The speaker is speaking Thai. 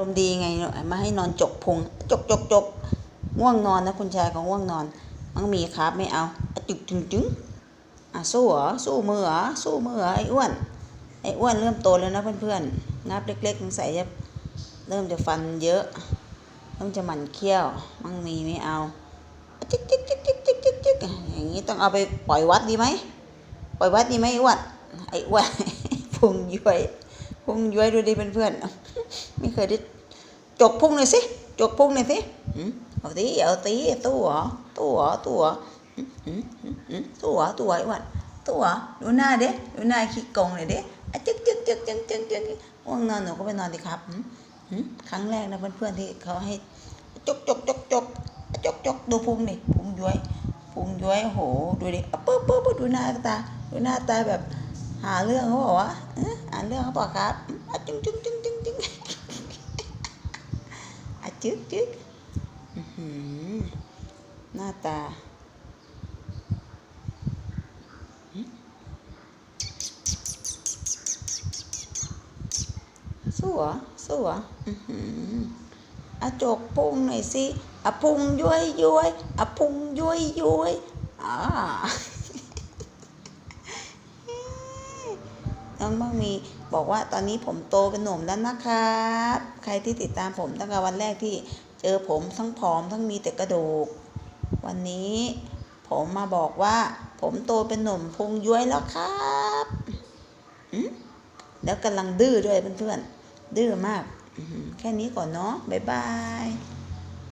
ลมณ์ดีไงมาให้นอนจกพุงจกจกจกง่วงนอนนะคุณชายของง่วงนอน มังมีครับไม่เอาจึกจึงจึงอะสู้เหรอสู้มือเหรอสู้มือเหรอไอ้อ้วนไอ้อ้วนเริ่มโตแล้วนะเพื่อนๆงับเล็กๆสงสัยจะเริ่มจะฟันเยอะเริ่มจะหมันเคี้ยวมังมีไม่เอาจึกจึกจึกจึกจึกจึกจึกอย่างนี้ต้องเอาไปปล่อยวัดดีไหมปล่อยวัดดีไหมอ้อ้วนไอ้อ้วนพุงย้วยพุงย้วยดูดิเพื่อนๆ ไม่เคยได้จกพุงหน่อยสิจกพุงหน่อยสิเอาตีเอาตีตู้เหรอตู้เหรอตู้เหรอหืมหืมหืมหืมตู้เหรอตู้เหรอไอ้วันตู้เหรอดูหน้าเด้ดูหน้าขี้โกงหน่อยเด้อะจึ๊กจึ๊กจึ๊กจึ๊กจึ๊กจึ๊กง่วงนอนหนูก็ไปนอนดิครับครั้งแรกนะเพื่อนๆที่เขาให้จกจกจกจกจกจกดูพุงนี่พุงย้วยพุงย้วยโหดูดิปึ๊บปึ๊บปึ๊บดูหน้าตาดูหน้าตาแบบหาเรื่องเขาบอกว่าอ๊ะหาเรื่องเขาบอกครับจึ๊งจึ๊งจึ๊งจึ๊งจึ๊ง อะจึ๊กจึ๊กอื้อหือหน้าตาหืมสู้เหรอสู้เหรออื้อหืออะจกพุงหน่อยสิอะพุงย้วยย้วยอะพุงย้วยย้วยอ่า น้องมังมีบอกว่าตอนนี้ผมโตเป็นหนุ่มแล้วนะครับ ใครที่ติดตามผมตั้งแต่วันแรกที่เจอผมทั้งผอมทั้งมีแต่กระดูก วันนี้ผมมาบอกว่า ผมโตเป็นหนุ่มพุงย้วยแล้วครับอืมแล้วกำลังดื้อด้วยเพื่อนๆดื้อมาก แค่นี้ก่อนเนาะบ๊ายบาย